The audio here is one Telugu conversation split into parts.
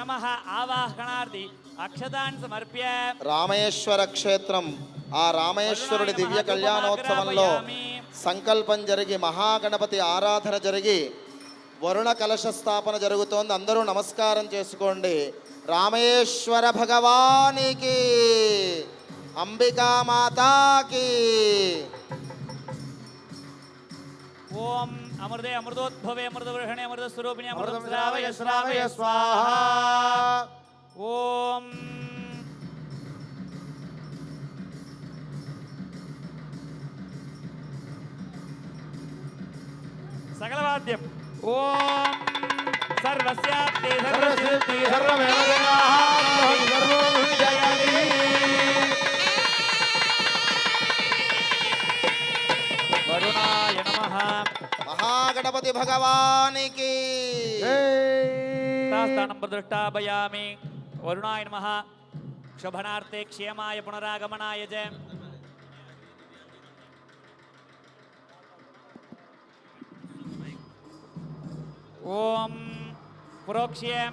నమ ఆవాహనార్థి అక్షతాన్ని సమర్ప్య రామేశ్వర క్షేత్రం ఆ రామేశ్వరుడి దివ్య కళ్యాణోత్సవంలో సంకల్పం జరిగి మహాగణపతి ఆరాధన జరిగి వరుణ కలశ స్థాపన జరుగుతోంది. అందరూ నమస్కారం చేసుకోండి. రామేశ్వర భగవానికి అంబికా మాతాకి. ओम अमृते अमृतोद्भवे अमृतवर्षणे अमृतस्वरूपिणे अमृतं श्रावय श्रावय स्वाहा। ओम। सकलवाद्यम्। ओम। सर्वस्य सर्वस्यात्ते सर्वसिद्धि सर्वमेव जनाः। सर्वं भगवान की। वरुणाय नमः। शोभनार्थे क्षेमाय पुनरागमनाय जय। ओम प्रोक्ष्यम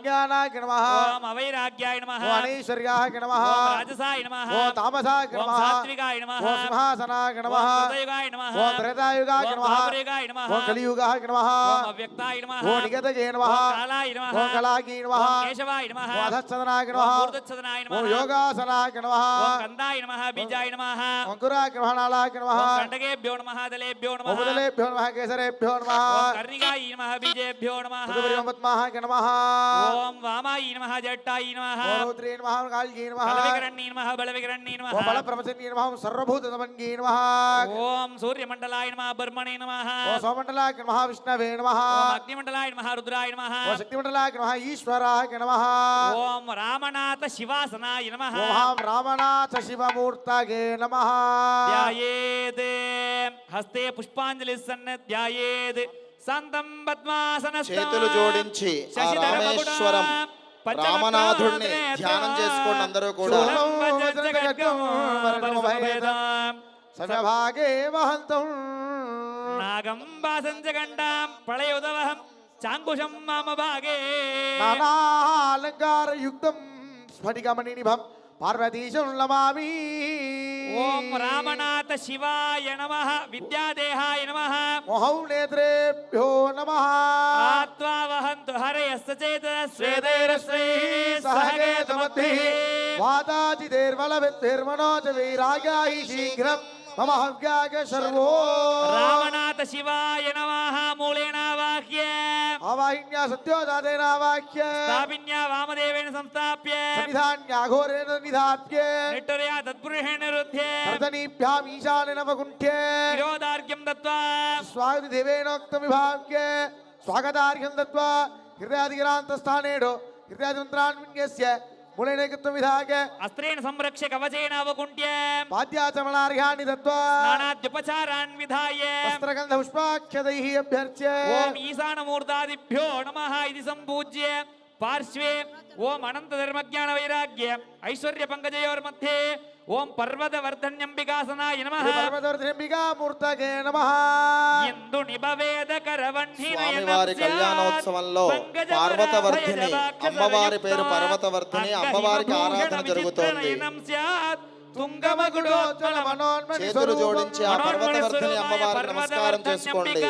अज्ञानाय नमः ओम अवैराग्याय नमः ओम अनैश्वर्याय नमः ओम राजसाय नमः ओम तामसाय नमः ओम सात्विकाय नमः ओम सिंहासनाय नमः ओम सतयुगाय नमः ओम त्रेतायुगाय नमः ओम द्वापरयुगाय नमः ओम कलियुगाय नमः ओम अव्यक्ताय नमः ओम निगतये नमः ओम कालाय नमः ओम कलाकी नमः ओम केशवाय नमः ओम अधश्चदनाय नमः ओम मूर्धच्छदनाय नमः ओम योगासनाय नमः ओम कंदाय नमः बीजाय नमः ओम अंकुराय नमः नालाय ओम कंडकेभ्यो नमः दलेभ्यो नमः ओम दलेभ्यो नमः केसरेभ्यो नमः ओम कर्णिकाय नमः बीजेभ्यो नमः ओम नमः नमः ఓం వామాయ నమః జట్టాయ నమః. రౌద్రే నమః కాళికే నమః. బలవికరణీ నమః బలవికరణీ నమః. ఓం బలప్రమచన్యే నమః ఓం సర్వభూతసమన్యే నమః. ఓం సూర్యమండలాయ నమః బ్రహ్మణే నమః. ఓం సోమండలాయ నమః. విష్ణవే నమః ఓం అగ్నిమండలాయ నమః రుద్రాయ నమః. ఓం శక్తిమండలాయ నమః ఈశ్వరాయ నమః. ఓం రామనాథ శివాసనాయ నమః. ఓం రామనాథ శివమూర్తగే నమః. ధ్యాయేద్ హస్తే పుష్పాంజలి సన్న ధ్యాయేద్ చేతులు జోడించి రామేశ్వరం రామనాథుడిని ధ్యానం చేసుకోండి అందరూ కూడా. సమభాగే వహంతం నాగం వాసంచగండాం ప్రళయోదవహం చాంకుశం మామ భాగే నానాలంకారయుక్తం స్ఫటికమణినిభం. रामनाथ शिवाय नमः विद्यादेहाय नमः। मोहौ नेत्रेभ्यो नमः आत्वा वहन्तु हरयश्च सहगेतमद्भिः शीघ्रम् मम हव्याग सर्वो। रामनाथ शिवाय नमः मूलेनावाह्य आवाहिन्या सत्योदातेनावाह्य स्थापिन्या वामदेवेन संस्थाप्य। निधान्याघोरेण निधात्ये निट्टरया तत्पुरुषेण रुध्ये तदनीभ्याम् ईशाननवकुण्ठ्ये विरोधार्घ्यं दत्त्वा स्वागतदेवेनोक्तविभाग्ये स्वागतार्घ्यं दत्त्वा हृदयादिगिरान्तस्थानेषु हृदयादिमन्त्रान्विन्यस्य ಮುಳೇಣೇಕತ್ವವಿಧಾಗೆ ಅಸ್ತ್ರೇಣ ಸಂರಕ್ಷ್ಯ ಕವಚೇನ ಅವಕುಂಟ್ಯ ಪಾದ್ಯಾಚಮಣಾರ್ಘ್ಯಾಣಿ ತತ್ವ ಸ್ನಾನಾದ್ಯುಪಚಾರಾನ್ ವಿಧಾಯ ವಸ್ತ್ರಗಂಧ ಪುಷ್ಪಾಖ್ಯದೈಹಿ ಅಭ್ಯರ್ಚ್ಯ ಓಂ ಈಶಾನ ಮೂರ್ಧಾದಿಭ್ಯೋ ನಮಃ ಇತಿ ಸಂಪೂಜ್ಯ పార్శ్వే ఓం అనంత ధర్మజ్ఞాన వైరాగ్య ఐశ్వర్య పంకజయోర్ మధ్యే ఓం పర్వత వర్ధన్యంబికాసనాయ నమ పర్వతవర్ధన్యంబికామూర్తగే నమ ఇందు కళ్యాణోత్సవంలో అమ్మవారి పేరు అమ్మవారికి ఆరాధన జరుగుతోంది తుంగమగుడోజ్వల మనోన్మణి చేతులు జోడించి ఆ పర్వతవర్ధిని అమ్మవారికి నమస్కారం చేసుకోండి.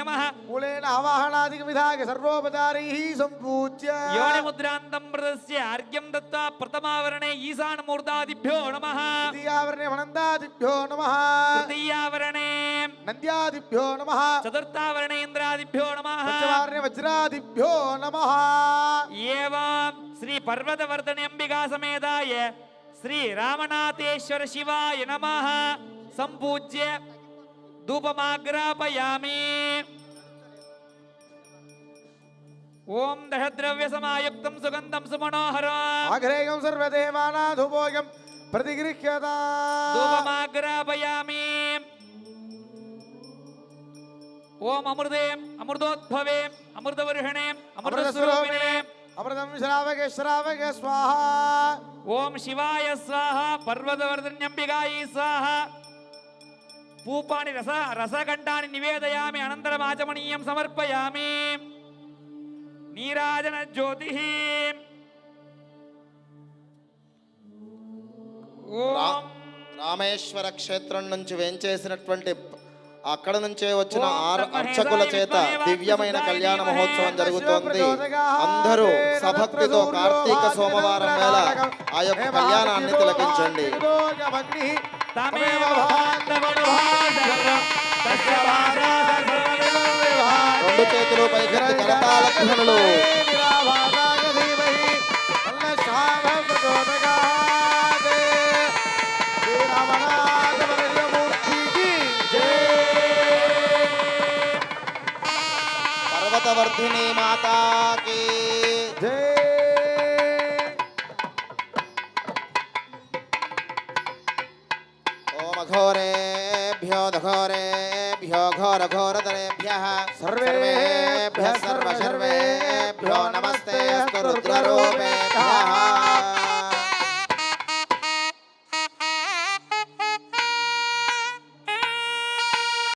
నమః. మూలేన ఆవాహనాదిక విధాయ సర్వోపచారైః సంపూజ్య. యోని ముద్రాంతం ప్రదస్య అర్ఘ్యం దత్వా ప్రథమావరణే ఈశానమూర్ధాదిభ్యో నమః. ద్వితీయావరణే మనందాదిభ్యో నమః. తృతీయావరణే నంద్యాదిభ్యో నమః. చతుర్థావరణే ఇంద్రాదిభ్యో నమః. పంచవారణే వజ్రాదిభ్యో నమః. ఏవం శ్రీ పర్వతవర్ధని అంబికా సమేతాయ श्री रामनाथेश्वर शिवाय नमः. संपूज्य धूपमाग्रापयामी. ओम दहद्रव्य सयुक्त सुगंधम सुमनोहर ओम अमृदेम अमृतोद्भवेम अमृतवर्षणेम अमृतस्वरूपिणेम అమృతం శ్రావకే శ్రావకే స్వాహ. ఓం శివాయ స్వాహ పర్వతవర్ధన్యంబిగాయి స్వాహ. పూపాని రస రసగండాన్ని నివేదయామి అనంతరం ఆచమనీయం సమర్పయామి. నీరాజన జ్యోతి. ఓం. రామేశ్వర క్షేత్రం నుంచి వేంచేసినటువంటి అక్కడ నుంచే వచ్చిన అర్చకుల చేత దివ్యమైన కళ్యాణ మహోత్సవం జరుగుతోంది. అందరూ సభక్తితో కార్తీక సోమవారం వేళ ఆ యొక్క కళ్యాణాన్ని తిలకించండి. రెండు చేతులు పైకెత్తి కరతాళ जगतवर्धिनी माता की। जय ओम घोरे भ्यो घोरे भ्यो घोर घोर दरे भ्यः सर्वे घोरदरेभ्यः सर्वे भ्यो नमस्ते अस्तु रुद्ररूपेभ्यः।